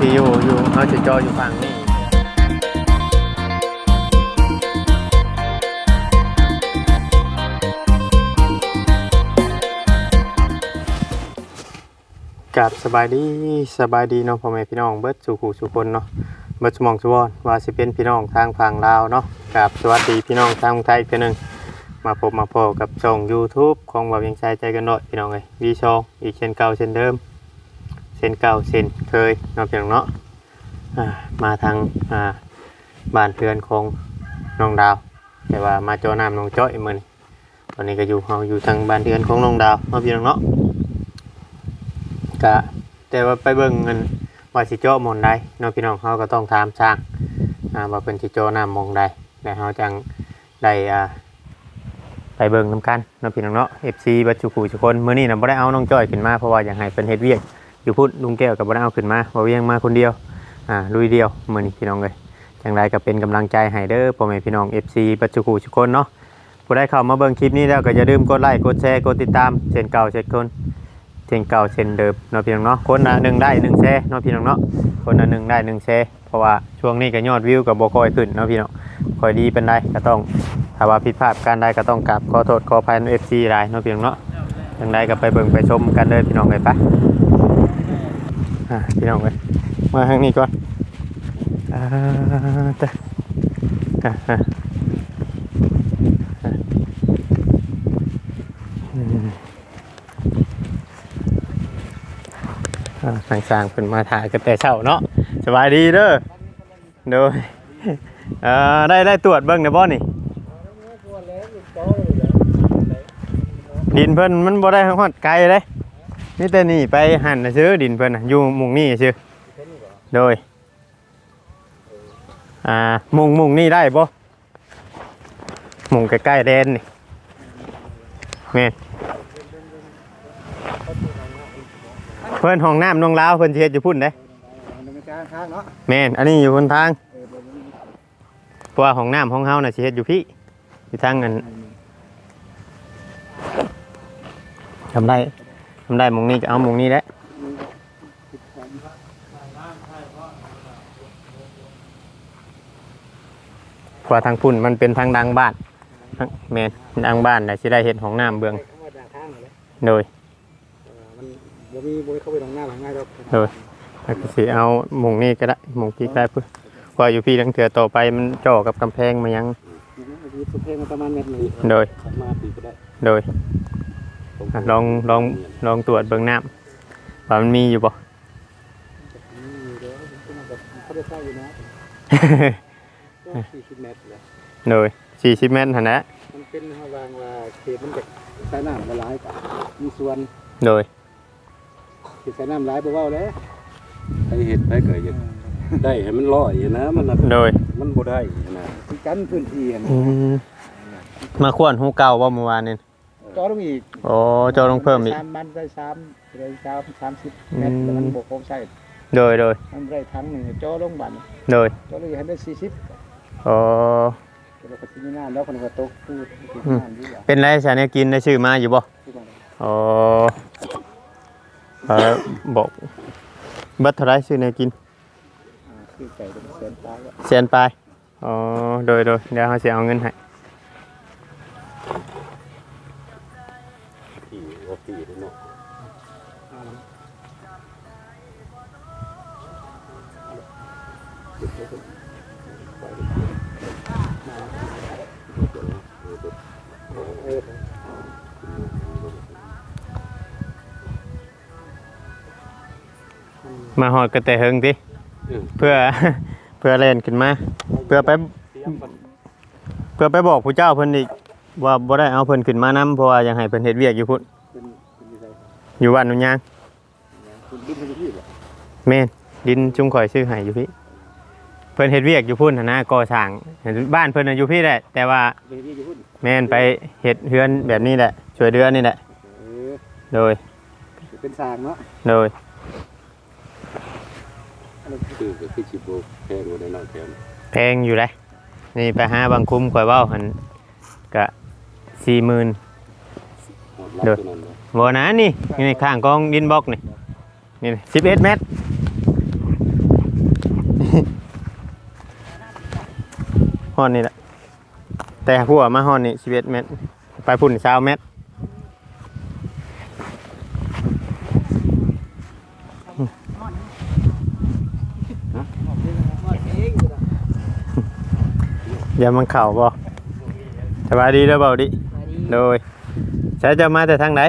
ว่อยู่อยู่เฮาสิจออยู่ฝั่งนี้กับสบายดีสบายดีเนาะพ่อแม่พี่น้องเบิร์ดสู่หูสู่คนเนาะเบิร์ดสมองสุวรรณว่าสิเป็นพี่น้องทางฝั่งลาวเนาะกับสวัสดีพี่น้องทางไทยอีกเทื่อหนึ่งมาพบมาพบกับช่อง YouTube ของบ่าวเวียงใจใจกันหน่อยพี่น้องเอ้ยวีชองอีกเช่นเก่าเช่นเดิม เส้นเก่าเส้นเคยนาะพี่น้องเนาะมาทางาบ้านเรือนของน้องดาว แต่ว่ามาจอน้ำน้องจ้อยมือนตอนนี้ก็อยู่เฮาอยู่ทางบ้านเรือนของน้องดาวเนาะพี่น้องเนาะก็แต่ว่าไปเบิ่งเงินว่าสิจาะหมองใดเนาะพี่น้องเฮาก็ต้องถามช่างอ่าว่าเพิ่นสิจาะน้ำมองใดแล้วเฮาจังได้อ่าไปเบิ่งนํกันเนาะพี่น้องเนาะ FC บัดจุกูทุกคนมื้อนี้น่ะบ่ได้เอาน้องจ้อยขึ้นมาเพราะว่าอยากให้เพิ่นเฮ็ดเวียก อยู่พุทธลุงแก้วกับบ่ได้เอาขึ้นมาบ่าเวียงมาคนเดียวอ่าลุยเดียวมื้อนี้พี่น้องเอ้ยจังไรก็เป็นกำลังใจให้เด้อพ่อแม่พี่น้อง FC ปัจจุบันทุกคนเนาะผู้ใดเข้ามาเบิ่งคลิปนี้แล้วก็อย่าลืมกดไลค์กดแชร์กดติดตามเช่นเก่าเช่นคนเช่นเก่าเช่นเดิมเนาะพี่น้องเนาะคนละหนึ่งได้หนึ่งแชร์เนาะพี่น้องเนาะคนละหนึ่งได้หนึ่งแชร์เพราะว่าช่วงนี้ก็ยอดวิวก็บ่ค่อยขึ้นเนาะพี่น้องค่อยดีเป็นได้ก็ต้องถ้าว่าผิดพลาดการใดก็ต้องกราบขอโทษขออภัยใน FC หลายเนาะพี่น้องเนาะจังไรก็ไปเบิ่งไปชมกันเลยพี่น้องเอ้ยไป อะพี่น้องเลยมาทางนี้ก่อนอ่าตะอะอะอ่าทางสางเป็นมาถ่ายกันแต่เช้าเนาะสบายดีเด้อโดยเออได้ได้ตรวจเบิ้งในบ่นี่ ดินเพิ่นมันบ่ได้ฮอดไกลเลย นี่แต่นี่ไปหันนะซื้อดินเพิ่นน่ะอยู่หมุงนี่ซื้อโดยอ่าหมุงหมุงนี่ได้บ่หมุงใกล้ๆแดนนี่แม่นเพิ่นห้องน้ำน้องลาวเพิ่นสิเฮ็ดอยู่พุ่นเด้เนินการข้างเนาะแม่นอันนี้อยู่คนทางเออเดี๋ยวนี้เพราะว่าห้องน้ำของเฮาน่ะสิเฮ็ดอยู่พี่อยู่ทางอันทำได้ ทำได้หมุงนี้ก็เอาหมุงนี้แหละเพราะว่าทางพุ่นมันเป็นทางดังบ้านทางแมนดังบ้านน่ะสิได้เห็นของน้ำเบืองธรรมดาข้างเลยโดยเออมันบ่มีบ่ได้เข้าไปตรงหน้าหลังง่ายดอกโดยแล้วก็สิเอาหมุงนี้ก็ได้หมุงพี่ก็ได้เพื่อเพราะว่าอยู่พี่ทั้งเถื่อต่อไปมันจ่อกับกำแพงมายังมีสุเพลงมาประมาณเม็ดหนึงโดย อะลองลองลองตรวจเบื้องน้ำว่ามันมีอยู่บ่อืมเดี๋ยวผมก็แบบเขาได้ใช้อยู่นะก็40เมตรเลยโดยสี่สิบเมตรหันนะมันเป็นเฮาวางว่าเขตมันจะใช้น้ำละลายกับมีส่วนโดยเขตใช้น้ำหลายบ่เว้าเด้อให้เห็ดไปเกิดยังได้ให้มันลอยนะมันน่ะโดยมันบ่ได้นะที่กันพื้นที่หั่นอืมมาขวนหูเก่าว่าเมื่อวานนี่ จอลงอีกโอ้เจ้าต้องเพิ่มอีกสามมันได้สามได้สามสามสิบเมตรแล้วมันบกคงใช้โดยโดยมันได้ทั้งหนึ่งจอลงบันโดยจอลงให้ได้สี่สิบโอ้เราก็ที่นี่น้ำแล้วคนก็ตกพูดที่น้ำดีกว่าเป็นไรชาเนี่ยกินได้ชื่อมาอยู่บ่ที่บ้านอ๋อเออบอกเบัตรเท่าไรซื้อเนี่ยกินอ่าคือไก่เป็นเส้นตายก็เสียนไปอ๋อโดยโดยเดี๋ยวเขาจะเอาเงินให้ มาหอดกระแต่เฮงติเพื่อเพื่อเล่นขึ้นมาเพื่อไปเตรียมกันเพื่อไปบอกผู้เจ้าเพิ่นอีกว่าบ่ได้เอาเพิ่นขึ้นมานํเพราะว่าอยากให้เพิ่นเฮ็ดเวียกอยู่พุ่นเป็นเป็นยังไงอยู่บ้านนุ่นยางคุณดิ้นเป็นที่เหรอแม่นดินจุงข่อยซื้อให้อยู่พี่เพิ่นเฮ็ดเวียกอยู่พุ่นหั่นนะก่อสร้างบ้านเพิ่นน่ะอยู่พี่แหละแต่ว่าเป็นที่อยู่หุ่น แม่นไปเห็ดเฮือนแบบนี้แหละ ช่วยเดือนนี่แหละโดย เป็นสางเนาะโดยแพงอยู่เลยนี่ไปหาบางคุ้มข่อยเว้าหันกะสี่หมื่นโมดรับ่านั้าหนินี่นี่ข้างกองดินบล็อกนี่นี่สิบเอ็ดเมตรฮอนนี่แหละ แต่หัวมาฮอดนี่11เมตร ไปพุ่น20เมตรอย่ามันเข่าบ่สบายดีแล้วเบาดิ โดยใช้จะมาแต่ทางไหน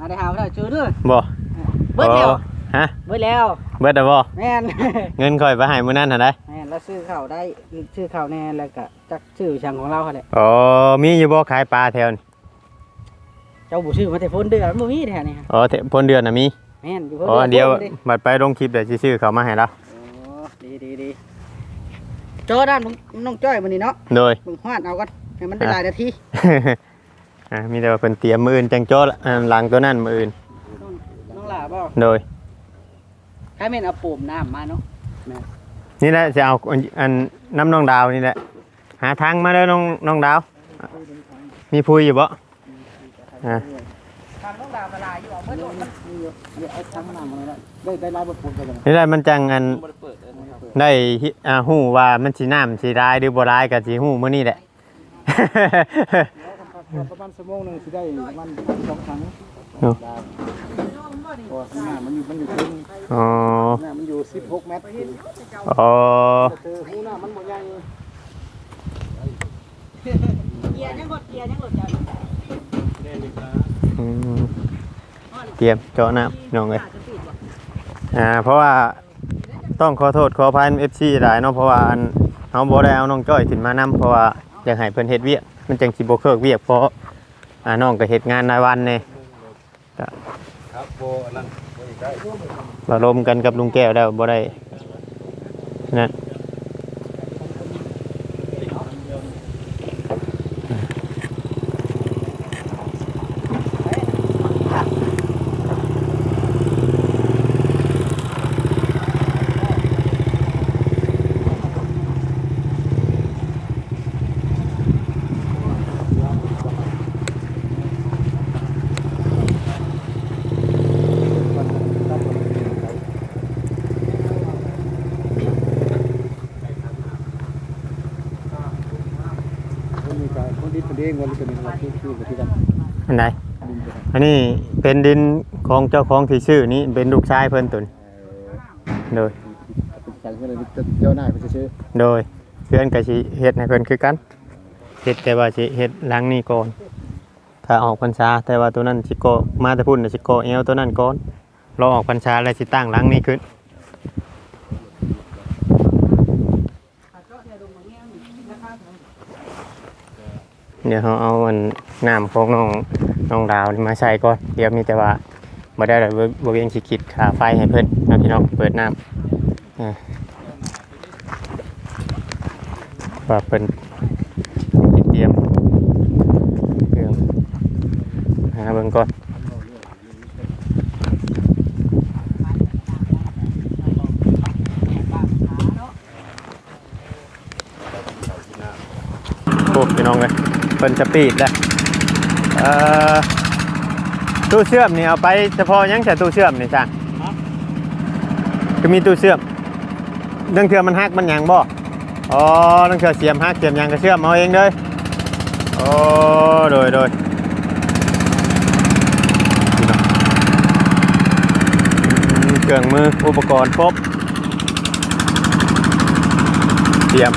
มาได้หาได้เจอเด้อบ่เบิดแล้วอ๋อฮะเบิดแล้ว เบิดแล้วบ่แม่นเงินค่อยไปให้มื้อนั้นหั่นได้ แม่นแล้วซื้อข้าวได้ซื้อข้าวแน่แล้วก็จักชื่อช่างของเราเขาแหละอ๋อมีอยู่บ่ขายปลาแถวนี้เจ้าบ่ชื่อมาแต่พ้นเดือนบ่มีแท้นี่ฮะอ๋อแถวพ้นเดือนน่ะมีแม่นอยู่อ๋อพ้นเดี๋ยวพ้นดิบัดไปลงคลิปเดี๋ยวสิซื้อเขามาให้เราโอ้ดีดีดีโจด้านน้องจ้อยมื้อนี้เนาะโดยเบิ่งฮอดเอาก่อนให้มันได้หลายนาทีอะมีแต่ว่าเพิ่นเตรียมมื้ออื่นจังโจ้ละอ่าหลังตัวนั้นมื้ออื่นน้องน้องหลาบ่โดยให้แม่นเอาปูมน้ำมาเนาะ นี่แหละจะเอาอันน้ำน้องดาวนี่แหละ หาทางมาเด้อน้องน้องดาว มีพูยอยู่บ่อ่าทางน้องดาวละลายอยู่เอาเบิดโดดมันมีอยู่เดี๋ยวเอาทั้งน้ำมาเลยนะได้ได้ลายบ่ปูนไปเลยนี่แหละมันจังอันได้ฮิอ่าฮู้ว่ามันสิน้ำสิร้ายหรือบ่ร้ายก็สิฮู้มื้อนี้แหละ ประมาณชั่วโมงนึงสิได้ประมาณสองครั้งเนาะโอ้น้ำมันอยู่มันอยู่ถึงอ๋อน้ำมันอยู่16เมตรอ๋อคือหูน้ำมันบ่ใหญ่อืมเตรียมเจาะน้ำน้องเอ้ยอ่าเพราะว่าต้องขอโทษขออภัย FC หลายเนาะเพราะว่าอันเฮาบ่ได้เอาน้องจ้อยขึ้นมานํเพราะว่าอยากให้เพิ่นเฮ็ดเวียก มันจังสิบ่เคิกเวียกเพราะอ่าน้องก็เฮ็ดงานรายวันแน่ครับโบอันนั้นโบอีกได้ เราลมกันกับลุงแก้วแล้วบ่ได้นะ คนมีการคนที่เป็นเองวันเป็นวันที่คือที่กันอันไหนอันนี้เป็นดินของเจ้าของที่ชื่อนี้เป็นลูกชายเพิ่นตุนโดยเป็นสั่งเพื่อนเจ้านายไปซื้อโดยเพื่อนก็สิเฮ็ดให้เพิ่นคือกันเฮ็ดแต่ว่าสิเฮ็ดหลังนี้ก่อนถ้าออกพรรษาแต่ว่าตัวนั้นสิโกมาแต่พุ่นสิโกเอวตัวนั้นก่อนรอออกพรรษาแล้วสิตั้งหลังนี้ขึ้น เดี๋ยวเขาเอาอันน้ำของน้องน้องดาวนี่มาใส่ก่อนเดี๋ยวมีแต่ว่าบ่ได้แล้วบ่เวียงสิคิดค่าไฟให้เพิ่นนะพี่น้องเปิดน้ำว่าเพิ่นสิเตรียมเครื่องหาเบิ่งก่อนโอ้พี่น้อง เอ้ยเพิ่นสปีดแล้วเอ่อตู้เชื่อมนี่เอาไปเฉพาะยังแต่ตู้เชื่อมนี่จ้ะก็มีตู้เชื่อมเรื่องเทื่อมันฮักมันหยังบ่อ๋อเนั่นคือเสียมฮักเสียมหยังก็เชื่อมเอาเองเลยโอ้โดยโดยเครื่องมืออุปกรณ์ครบเสียม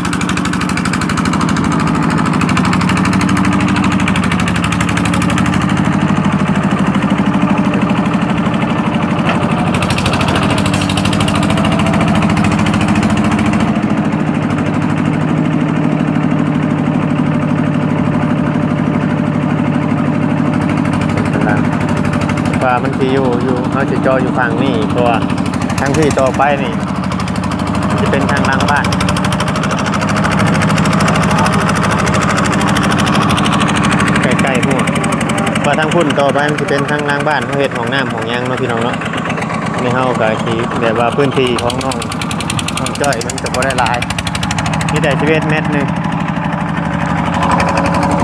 ว่ามันสิอยู่อยู่เขาจะจออยู่ฝั่งนี่ตัวทางที่ต่อไปนี่จะเป็นทางหลังบ้านใกล้ๆหัวว่าทางพุ่นต่อไปมันจะเป็นทางหล่างบ้านเขาเห็ดของน้ำของยังเนาะพี่น้องเนาะในเฮาก็สีแบบว่าพื้นที่ของน้องน้องจ้อยมันจะพอได้หลายมีแต่ชีวิตเม็ดหนึ่ง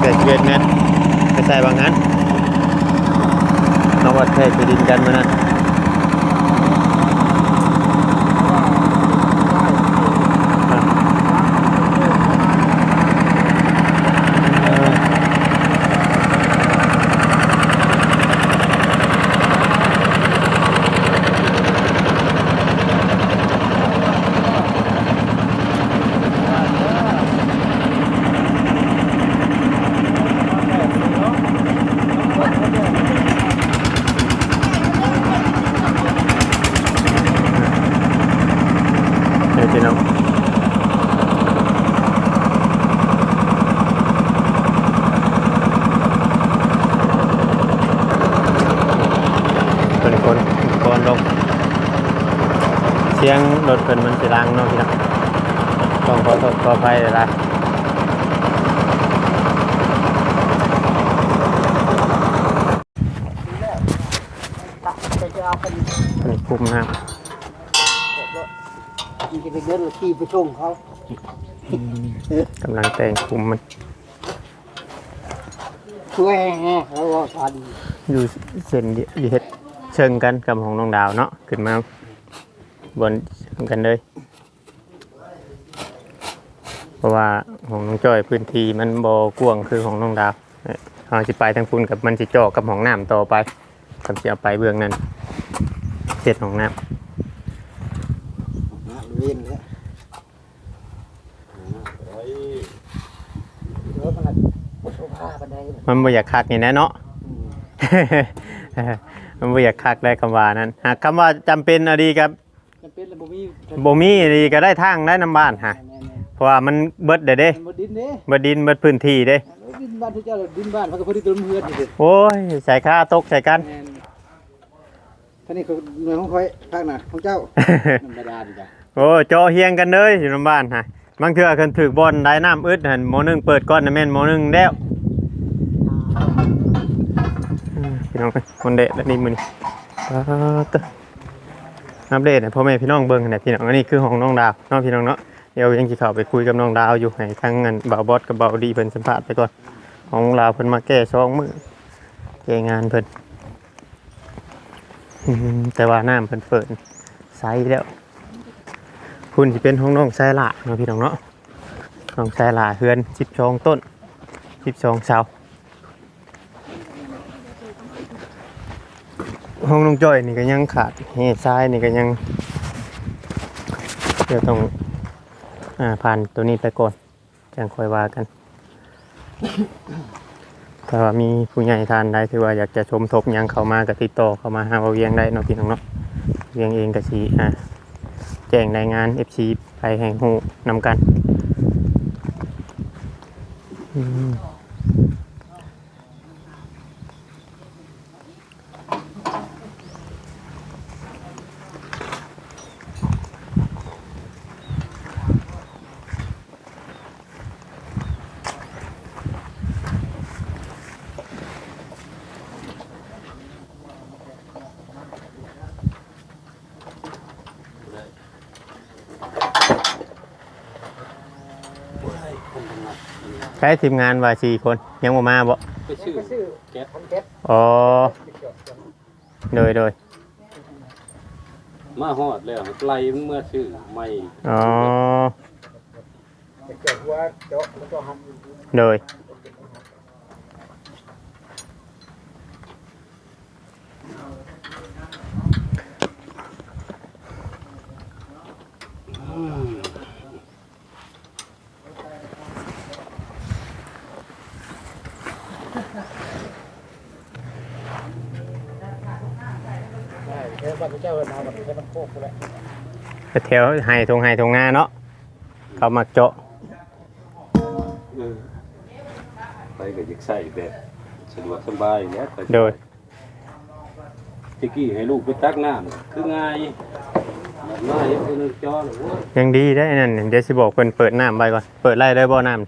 แต่ชีวิตเม็ดไปใส่บางนั้น วัดเทศไปดินกันมานั้น คนก่อนลง เสียงรถเพิ่นมันสิลังเนาะพี่น้องต้องขอ โทษขออภัยหลายจะจะเอากันๆอันนี้คุมน้มันจะไปเดินขี่ไปส่งเขาำกำลังแต่งคุมมันช่วยแห่แล้วก็ทันอยู่เส้นเดียวอยู่เฮ็ดเชิงกันกับของน้องดาวเนาะขึ้นมาบนเชิงกันเลยเพ ราะว่าของน้องจ้อยพื้นที่มันบ่กว้างคือของน้องดาวเอ้ยเราสิไปทางพุ่นกับมันสิเจาะกับห้องน้ำต่อไปกับสิเอาไปเบื้องนั้นเสร็จห้องน้ำนะเวียนแล้วเดี๋ยวมันโซฟาบันไดมันบ่อยากคักนี่แนะเนาะมันบ่อยากคักได้คำว่านั้นหากคำว่าจำเป็นอะดีครับจำเป็นแล้วบ่มีบ่มีอะดีก็ได้ทางได้น้ำบ้านฮะแม่น เพราะว่ามันเบิดเด้เด้ๆมันบ่ดินเด้เบิดดินเบิดพื้นที่เด้ ดินบ้านที่เจ้าดินบ้านเขาก็พอดีต้นเฮือนอยู่เด้โอ้ยใส่ค่าตกใส่กัน แม่นท่านี่คือหน่วยของคอยภาคหน้าของเจ้า ธรรมดาดีจ้ะโอ้เจาะเฮียงกันเลยอยู่น้ำบ้านฮะบางเทื่อคันถึกบอลได้น้ำอึดหั่นหมอหนึงเปิดก้อนน่ะแม่นหมอหนึงแล้วอืมพี่น้องเอ้ยคนเดะแล้วนี่มื้อนี้ปาตะอัปเดตให้พ่อแม่พี่น้องเบิ่งให้พี่น้องอันนี้คือของน้องดาวเน้องพี่น้องเนาะ เดี๋ยวยังสิเข้าไปคุยกับน้องดาวอยู่ให้ทั้งเงินบ่าวบอสกับบ่าวดีเพิ่นสัมภาษณ์ไปก่อนของลาวเพิ่นมาแก้ช่องมือแก้งานเพิ่นอืมแต่ว่าน้ำเพิ่นเปิดใสแล้วคุณสิเป็นห้องน้องแซละเนาะพี่น้องเนาะน้องแซละเฮือนสิบชองต้นสิบชองเสาห้องน้องจ้อยนี่ก็ยังขาดเฮซ้ายนี่ก็ยังเดี๋ยวต้อง อ่าผ่านตัวนี้ไปก่อนจังค่อยว่ากันถ้าว่ามีผู้ใหญ่ทานได้ที่ว่าอยากจะชมทบยังเข้ามาก็ติดต่อเข้ามาหาเราเวียงได้เนาะพี่น้องเนาะเวียงเองก็สีอ่าแจ้งรายงานเอฟซีไปแห่งหูนำกันอืม ช้ทีมงานว่าสี่คนยังบ่มาบ่ไปชื่อชื่อแก๊สคนแก๊สอ๋อโดยโดยมาฮอดแล้วไล่มันเมื่อชื่อไม่อ๋อเกิดหัวเจาะแล้วก็หันโดย บ้านเจ้าเอิ้นเอาแบบแค่มันโคกกูแหละไปแถวไห้ทงไห้ทงงาเนาะเขามักเจาะเออไปก็อยากใส่แบบสะดวกสบายเนี่ยไปโดยตะกี้ให้ลูกไปตักน้ำคือง่ายง่ายยังเป็นจอเลยโว้ยยังดีได้อนั่นเดี๋ยวสิบอกเพิ่นเปิดน้ำไปก่อนเปิดไล่ได้บ่น้อืม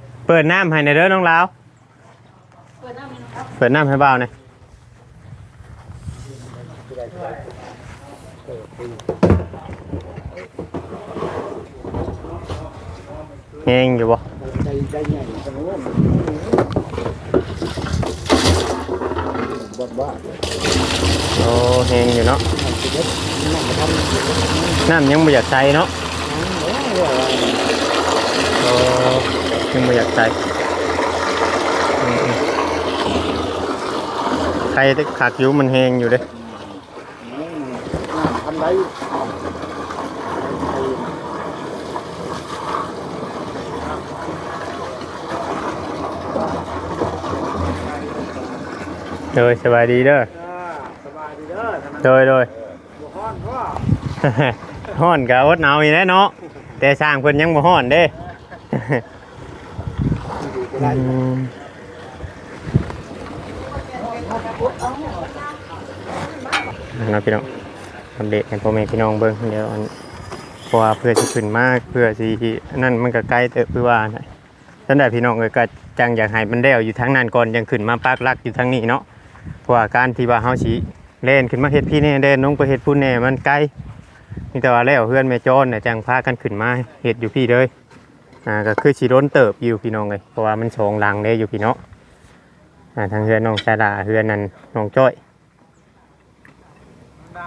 ำเปิดน้ำให้ในอยเด้อน้องลาวเปิดน้ำให้เบาหน่อย แห้งอยู่บ่โอ้แห้งอยู่เนาะชีวิตนั่งมาทำน้ำยังไม่อยากใส่เนาะโอ้ยังไม่อยากใส่ใครที่ขักอยู่มันแห้งอยู่เด้ ทำไรโดยสบายดีเด้อสบายดีเด้อโดยโดยบัวฮ้อนว่าฮ้อนกะอดหนาวอยู่แน่เนาะแต่สร้างเพิ่นยังบ่ฮ้อนเด้ได้อืมเนาะพี่น้อง อัปเดตให้พ่อแม่พี่น้องเบิ่งเดี๋ยวอันเพราะว่าเพื่อสิขึ้นมาเพื่อสินั่นมันก็ไกล้เติบคือว่านะท่านใดพี่น้องเอ้ยก็จังอยากให้มันแล้วอยู่ทางนั้นก่อนยังขึ้นมาปากลักอยู่ทางนี้เนาะเพราะว่าการที่ว่าเฮาสิเล่นขึ้นมาเฮ็ดพี่แน่เล่นลงไปเฮ็ดพุ่นแน่มันไกลมีแต่ว่าแล้วเพื่อนแม่จรน่ะจังพากันขึ้นมาเฮ็ดอยู่พี่เลยอ่าก็คือสิโดนเติบอยู่พี่น้องเลยเพราะว่ามันสองหลังเด้อยู่พี่เนาะอ่าทางเฮือนน้องชาดาเฮือนนั่นน้องจ้อย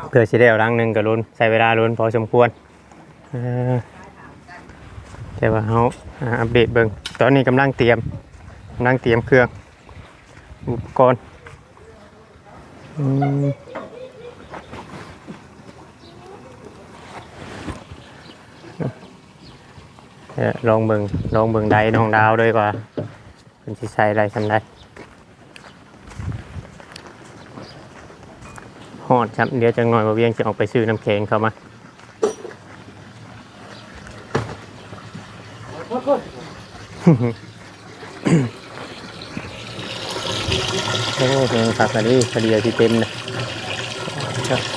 เพื่อสิได้เอารังหนึ่งก็ลุ้นใช้เวลาลุ้นพอสมควรเอ่อแต่ว่าเขาอัปเดตเบิ่งตอนนี้กำลังเตรียมกำลังเตรียมเครื่องอุปกรณ์ลองเบิ่งลองเบิ่งใดน้องดาวด้วยว่าเป็นสิใช้ได้ทำได้ อดครับ เดี๋ยวจังหน่อยว่าเวียงจะออกไปซื้อน้ำแข็งเข้ามาโอ้เพลงครับอันนี้พอดีที่เต็มเลย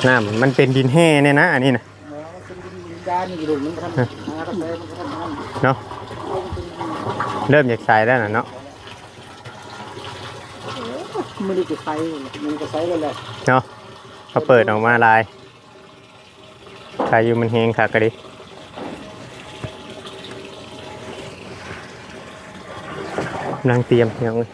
น้ำมันเป็นดินแห่เนี่ยนะ อันนี้นะมันเป็นดินดานนี่ดูมันทำหากาแฟมันทำมันเนาะเริ่มอยากใส่แล้วนะเนาะไม่ได้จะใช้มันก็ใช้เลยแหละเนาะ พอเปิดออกมาลายใครอยู่มันเฮงค่ะกะดินั่งเตรียมย่างเลย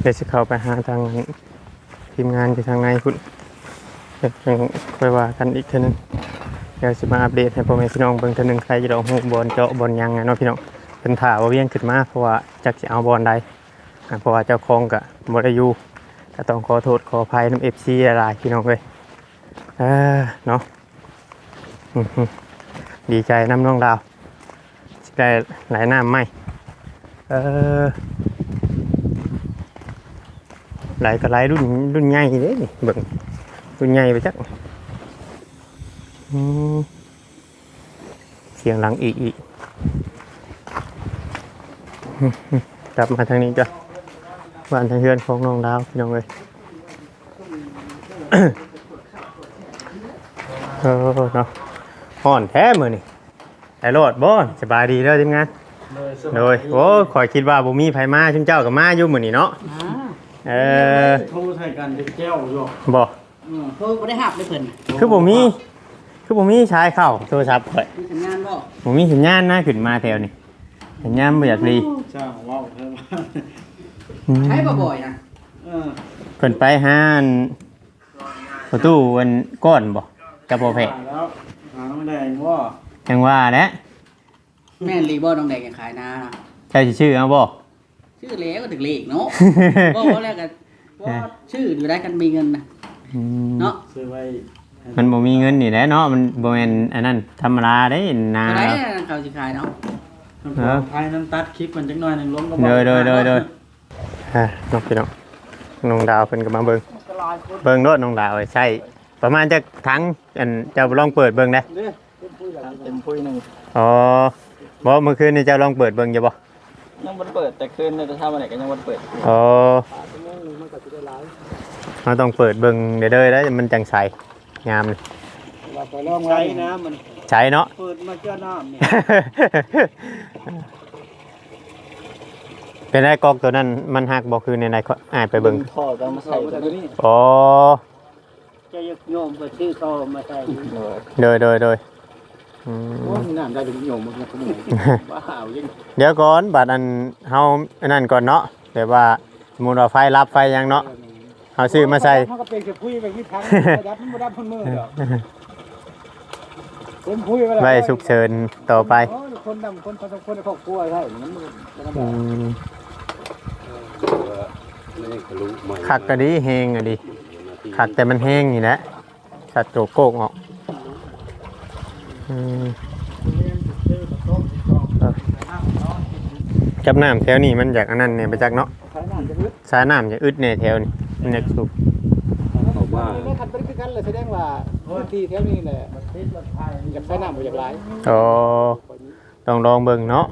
เดี๋ยวจะเข้าไปหาทางทีมงานอยู่ทางในคุณ เดี๋ยวยังค่อยว่ากันอีกเทีนึงเดี๋ยวจะมาอัปเดตให้พ่อแม่พี่น้องเบิ่งเทีนึงใครจะลองหูบอลเจาะบอลยังไงเนาะพี่น้องเป็นถ่าว่าเวียงขึ้นมาเพราะว่าจักจะเอาบอลใดอ่าเพราะว่าเจ้าของกับบอลอยู่ก็ต้องขอโทษขออภัยน้ำเอฟซีหลายๆพี่น้องเลยเออเนาะดีใจน้ำน้องดาวได้หลายน้ำไหมเออไหลก็ไหลรุ่นรุ่นใหญ่เด้นี่เบิ่ง รุ่นใหญ่ไปจักอืมเสียงหลังอีกอีกอืมอืมกลับมาทางนี้จ้ะบ้านทางเฮือนของน้องดาวพี่น้องเลยเออเนาะห่อนแท้มือนี่ไอ้โรดบ่สบายดีเด้อทีมงานโดยโอ้ขอยคิดว่าบ่มีไผมาชุมเจ้ากับมาอยู่มื้อนี้เนาะเออโทรใส่กันเป็นแก้ว อยู่บ่เพิ่นบ่ได้หับเลยเพิ่นคือผมมีคือผมมีใช้เข้าโทรศัพท์ข่อยมีสัญญาณบ่ผมมีสัญญาณนะขึ้นมาแถวนี้สัญญาณบ่อยากดีช่างว้าวเพิ่มอืมใช้บ่บ่อยนะเออเพิ่นไปหาอันประตูวันก้อนบ่กับบ่แพ้แล้วหาน้ำแดงว่าจังว่าแหละแม่นรีบ่น้องแดงยังขายนานะเจ้าสิชื่อเอาบ่ ชื่อแล้วก็ถึงเลขเนาะ บ่บ่แล้วก็บ่ชื่ออยู่ได้กันมีเงินนะอืม เนาะซื้อไว้มันบ่มีเงินนี่แหละเนาะมันบ่แม่นอันนั้นธรรมดาเด้นาเท่าไหร่เขาสิขายเนาะมันปลอดภัยน้ำตัดคลิปมันจังหน่อยหนึงล้มก็เด้อเด้อเด้อเด้อฮะน้องพี่น้องน้องดาวเพิ่นก็มาเบิ่งเบิ่งโดดน้องดาวไว้ใช่ประมาณจักถังอันเจ้าลองเปิดเบิ่งได้เด้อเต็มพุยหนึ่งอ๋อบ่เมื่อคืนนี่เจ้าลองเปิดเบิ่งอยู่บ่ยังวันเปิดแต่คืนเนี่ยจะทำอะไรกันยังวันเปิดอ๋อ เราต้องเปิดเบิ่งเด้อๆแล้วมันจังใสงามเลยเราไปลองไว้นะมันใช้เนาะ เปิดมาเจ้าน้ำเนี่ยเป็นไอ้กอกตัวนั้นมันหักบ่คือในไหนก็อ่านไปเบิ่งท่อต้องมาใส่ตัวนี้อ๋อจะยกโยมไปชื่อท่อมาใส่โดยโดยโดยอืม โอ้ยน้ำได้ถึงโยมมึงนะคุณหนูบ้าหาวยังเดี๋ยวก่อนบัดอันเฮาอันนั้นก่อนเนาะแต่ว่าสมมุติว่าไฟรับไฟยังเนาะ เฮาซื้อมาใส่ เขาก็เป็นจะพุยไปที่ทางดับมันบ่ดับพ้นมือหรอกเป็นพุยไปแล้วไว้ฉุกเฉินต่อไปโยคนดำคนคนคนในครอบครัวใช่มันมันมันอืมไม่ได้ทะลุใหม่คักก็ดีแฮงก็ดีคักแต่มันแห้งนี่แหละสัตว์โจโกกออกอืมจับน้ำแถวนี้มันจากอันนั้นเนี่ยไปจากเนาะขายน้ำจะลึกสายน้ำจะอึดในแถวนี้ มันอยากสูบเขาไปว่าไม่ทันเป็นคือกันเลยแสดงว่าพื้นที่แถวนี้แหละอยากใช้น้ำบ่อยากหลายโอ้ต้องลองเบิ่งเนาะ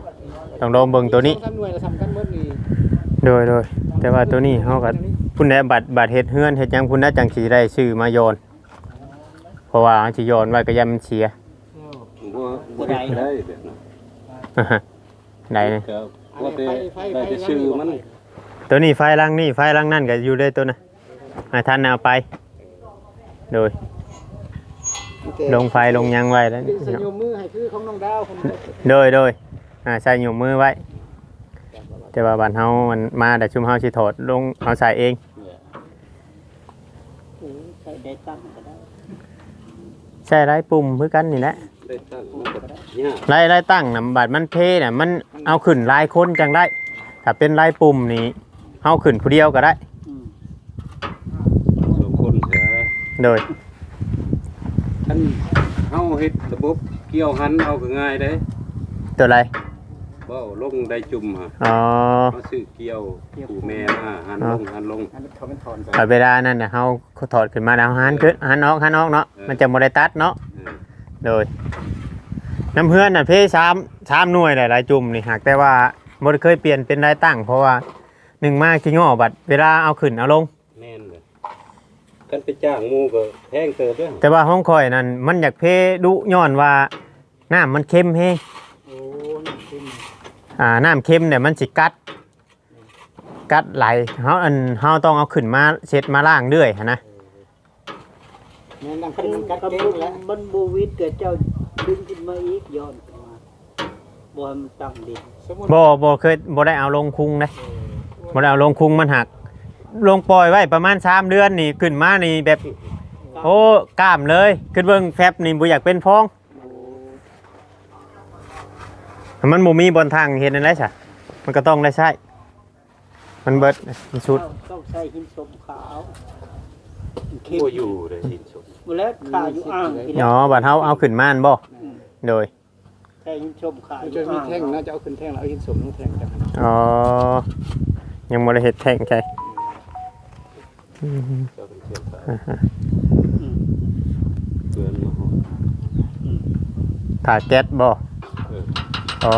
ต้องลองเบิ่งตัวนี้สองสามหน่วยเราทำกันเมื่อนี้โดยโดยแต่ว่าตัวนี้เฮาก็พุ่นได้บัตรบัตรเฮ็ดเฮือนเฮ็ดหยังพุ่นได้จังสิได้ซื้อมาโยนเพราะว่าอันสิโยนไว้ก็ยามมันเสียบ่บ่ได้ได้แบบนั้นได้เลย ก็ว่าแต่ได้แต่ชื่อมัน ตัวนี้ไฟลังนี่ไฟลังนั่นก็อยู่ได้ตัวน่ะให้ท่านเอาไปโดยลงไฟลงหยังไว้แล้วนี่ใส่โยมมือให้คือของน้องดาวคนนี้โดยโดยอ่าใส่หยุมมือไว้ แต่ว่าบ้านเฮามันมาแต่ชุมเฮาสิถอดลงเอาใส่เองใช้ได้ตั้งก็ได้ใช่ไรปุ่มคือกันนี่แหละได้ตั้งมันก็ยากไล่ไล่ตั้งนะบัตรมันเพเนี่ยมันเอาขึ้นลายคนจังได้ถ้าเป็นลายปุ่มนี่ เฮาขึ้นผู้เดียวก็ได้อืมสองคนเสียโดย ท่านเฮาเฮ็ดระบบเกี่ยวหันเอาก็ง่ายเด้ตัวอะไรบ่ลงได้จุ่มฮะอ๋อเขาซื้อเกี่ยวปู่แม่มาหันลงหันลง อันนี้เขาเป็นถอนใส่เอาเวลานั้นน่ะเฮาถอดขึ้นมาแล้วหันขึ้นหันออกหันออกเนาะ มันจะบ่ได้ตัดเนาะ เออโดย น้ำเพื่อนน่ะเพสามสามหน่วยหลายๆจุ่มนี่หากแต่ว่าบ่ได้เคยเปลี่ยนเป็นลายตั้ง เพราะว่า หนึ่งมากที่ง้อบัตรเวลาเอาขึ้นเอาลง แม่นเลยกันไปจ้างหมู่ก็แพงเติบเด้อแต่ว่าห้องคอยนั่นมันอยากเพดุย้อนว่าน้ำมันเค็มแฮงโอ้นี่ขึ้นอ่าน้ำเค็มเนี่ยมันสิกัด กัดไหลเฮาอันเฮาต้องเอาขึ้นมาเช็ดมาล้างเรื่อยหั้นนะแม่นำคัขึ้นนมันกัดคันเก่งแล้วมันบูวิดเกิดเจ้าดึงขึ้นมาอีกย้อนขึ้นมาบ่ให้มันตั้งดินสมมุติบ่บ่เคยบ่ได้เอาลงคุงนะ บ่ได้เอาลงคุงมันหัก ลงปล่อยไว้ประมาณ3เดือนนี่ขึ้นมานี่แบบโอ้กล้ามเลยขึ้นเบิ่งแฟบนี่บ่อยากเป็นพอง มันบ่มีบนทางเฮ็ดนั่นแหละซะมันก็ต้องได้ใช้มันเบิดมันสุดต้องใช้หินสมขาวเข้มบ่อยู่เลยสินสมบ่แล้วขาวอยู่อ่างพี่อ๋อน้องบัดเฮาเอาขึ้นมาอันบ่โดยใช้หินสมขาวมันอจะยู่มีอ่างแท่งน่าจะเอาขึ้นแท่งแล้วเอาหินสมลงแท่งจังอ๋อ ยังบ่ได้เฮ็ดแท่งใช่เจ้าเป็นเชือกสายอืมเกินมาฮอดถ่าแก๊สบ่เอออ๋อ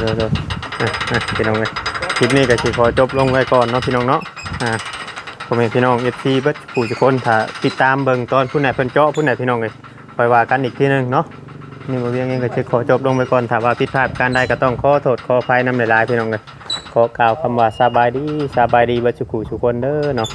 เดี๋ยวเดี๋ยวเดี๋ยวอะอะพี่น้องเลยคลิปนี้ก็สิขอจบลงไว้ก่อนเนาะพี่น้องเนาะอ่าผมเห็นพี่น้อง FC เบิดผู้ทุกคนถ้าติดตามเบิ่งตอนผู้ไหนเพิ่นเจาะผู้ไหนพี่น้องเลยปล่อยว่ากันอีกทีนึงเนาะนี่บ่เวียงเองก็สิขอจบลงไปก่อนถ้าว่าผิดพลาดการใดก็ต้องขอโทษขออภัยนำหลายๆพี่น้องเลย ขอกล่าวคำว่าสบายดีสบายดีบัดสุขุทุกคนเด้อเนาะ